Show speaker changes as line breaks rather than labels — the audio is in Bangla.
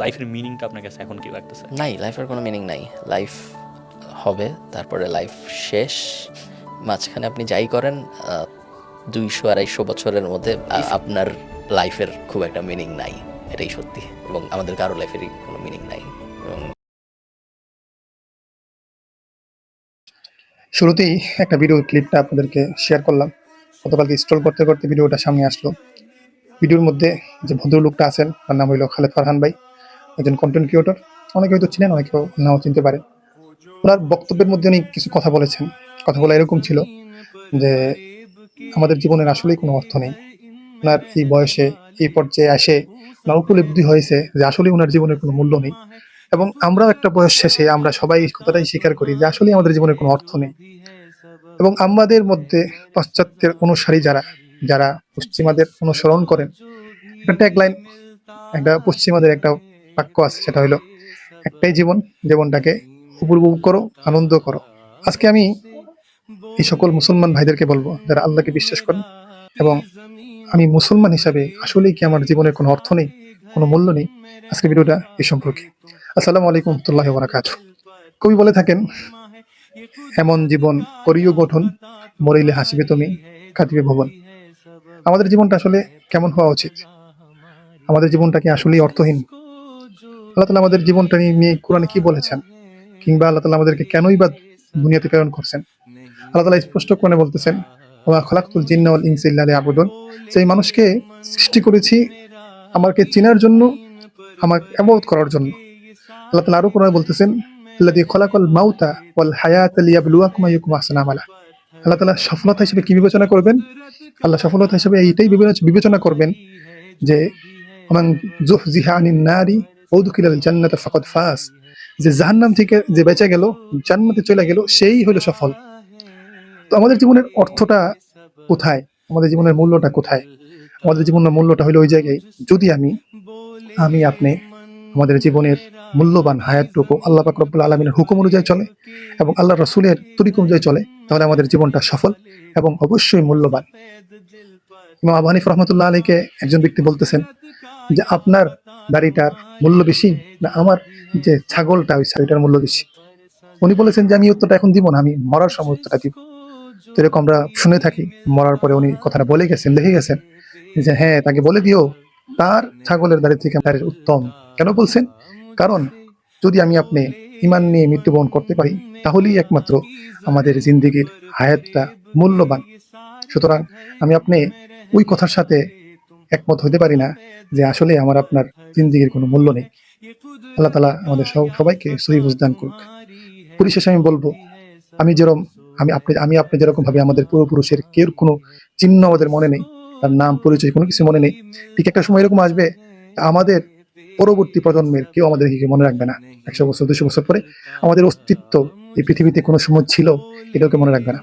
লাইফের মিনিংটা আপনার কাছে এখন কি লাগতেছে?
নাই লাইফের কোনো মিনিং নাই। লাইফ হবে তারপরে লাইফ শেষ। মাঝখানে আপনি যাই করেন দুইশো আড়াইশো বছরের মধ্যে আপনার লাইফের খুব একটা মিনিং নাই। এটাই সত্যি। এবং আমাদের কারও লাইফেরই কোনো মিনিং নাই। এবং
শুরুতেই একটা ভিডিও ক্লিপটা আপনাদেরকে শেয়ার করলাম। গতকালকে স্ক্রল করতে করতে ভিডিওটা সামনে আসলো। ভিডিওর মধ্যে যে ভদ্রলোকটা আছেন তার নাম হইল খালেদ ফারহান ভাই। একজন কন্টেন্ট ক্রিয়েটর অনেকে হয়তো চিনেন অনেকেও নাও চিনতে পারে। ওনার বক্তব্যের মধ্যে উনি কিছু কথা বলেছেন। কথা বলা এরকম ছিল যে, আমাদের জীবনের আসলেই কোনো অর্থ নেই। ওনার এই বয়সে, এই পর্যায়ে আসে ওনার উপলব্ধি হয়েছে যে আসলে ওনার জীবনের কোনো মূল্য নেই। এবং আমরাও একটা বয়স শেষে আমরা সবাই কথাটাই স্বীকার করি যে আসলে আমাদের জীবনের কোনো অর্থ নেই। এবং আমাদের মধ্যে পাশ্চাত্যের অনুসারী যারা যারা পশ্চিমাদের অনুসরণ করেন, একটা ট্যাগলাইন একটা পশ্চিমাদের একটা বাক্য আছে, সেটা হলো, একটাই জীবন, জীবনটাকে উপভোগ করো, আনন্দ করো। আজকে আমি এই সকল মুসলমান ভাইদেরকে বলব, যারা আল্লাহকে বিশ্বাস করেন এবং আমি মুসলমান হিসাবে আসলেই কি আমার জীবনের কোনো অর্থ নেই, কোনো মূল্য নেই আজকে ভিডিওটা এই সম্পর্কে। আসসালামু আলাইকুম রহমতুল্লাহ বারাকাত কবি বলে থাকেন, এমন জীবন করিও গঠন, মরিলে হাসিবে তুমি কাটিবে ভবন। আমাদের জীবনটা আসলে কেমন হওয়া উচিত? আমাদের জীবনটা কি আসলেই অর্থহীন? আল্লাহ তালা আমাদের জীবনটা নিয়ে কোরআনে কি বলেছেন? কিংবা আল্লাহ তালা আমাদেরকে কেনই বা দুনিয়াতে প্রেরণ করছেন? আল্লাহ তালা স্পষ্ট করে বলতেছেন, ওয়া খলাকুল জিন্নাউল ইনসিল্লাহ আবুদন সেই মানুষকে সৃষ্টি করেছি আমাকে চেনার জন্য আমার এমত করার জন্য। আল্লাহ তালা আরও কোরআনে বলতেছেন আল্লাহ খলাকল মাউতা ওয়াল হায়াত লিয়াবলুয়াকুম আইয়ুকুম আহসানু আমালা। আল্লাহ তালা সফলতা হিসেবে কি বিবেচনা করবেন? আল্লাহ সফলতা হিসেবে এইটাই বিবেচনা- করবেন যে আমান জুহজিহা আনিন নারি ওদুকিলাল ফাস। যে জাহান্নাম থেকে যে বেঁচে গেল, জান্নাতে চলে গেল, সেই হলো সফল। তো আমাদের জীবনের অর্থটা কোথায়? আমাদের জীবনের মূল্যটা কোথায়? আমাদের জীবনের মূল্যটা হলো ওই জায়গায়, যদি আমি আমি আপনি আমাদের জীবনের মূল্যবান হায়াতটুকু আল্লাহ পাক আলমিনের হুকুম অনুযায়ী চলে এবং আল্লাহ রসুলের তরিক অনুযায়ী চলে, তাহলে আমাদের জীবনটা সফল এবং অবশ্যই মূল্যবান। ইমাম আবু হানিফ রহমতুল্লাহ আলীকে একজন ব্যক্তি বলতেছেন যে আপনার দাড়িটার মূল্য বেশি না আমার যে ছাগলটা ওই ছাগলটার মূল্য বেশি। উনি বলেছেন যে আমি উত্তরটা এখন দিব না, আমি মরার সময় উত্তরটা দিব। তো এরকম আমরা শুনে থাকি, মরার পরে উনি কথাটা বলে গেছেন লিখে গেছেন যে হ্যাঁ তাকে বলে দিও, তার ছাগলের দাড়ি থেকে তার উত্তম। কেন বলছেন? কারণ যদি আমি আপনি ইমান নিয়ে মৃত্যুবরণ করতে পারি, তাহলেই একমাত্র আমাদের জিন্দিগির হায়াতটা মূল্যবান। সুতরাং আমি আপনি ওই কথার সাথে একমত হতে পারি না যে আসলে আমার আপনার জিন্দিগির কোনো মূল্য নেই। আল্লাহ তালা আমাদের সবাইকে সহি বুঝদান করুক। পরিশেষে আমি বলব, আমি যেরকম আমি আপনি আমি আপনি যেরকম ভাবে আমাদের পূর্বপুরুষের কেউ কোনো চিহ্ন আমাদের মনে নেই, তার নাম, পরিচয় কোনো কিছু মনে নেই, ঠিক একটা সময় এরকম আসবে, আমাদের পরবর্তী প্রজন্মের কেউ আমাদের কি মনে রাখবে না। একশো বছর, দুশো বছর পরে আমাদের অস্তিত্ব এই পৃথিবীতে কোনো সময় ছিল এটাকে মনে রাখবে না।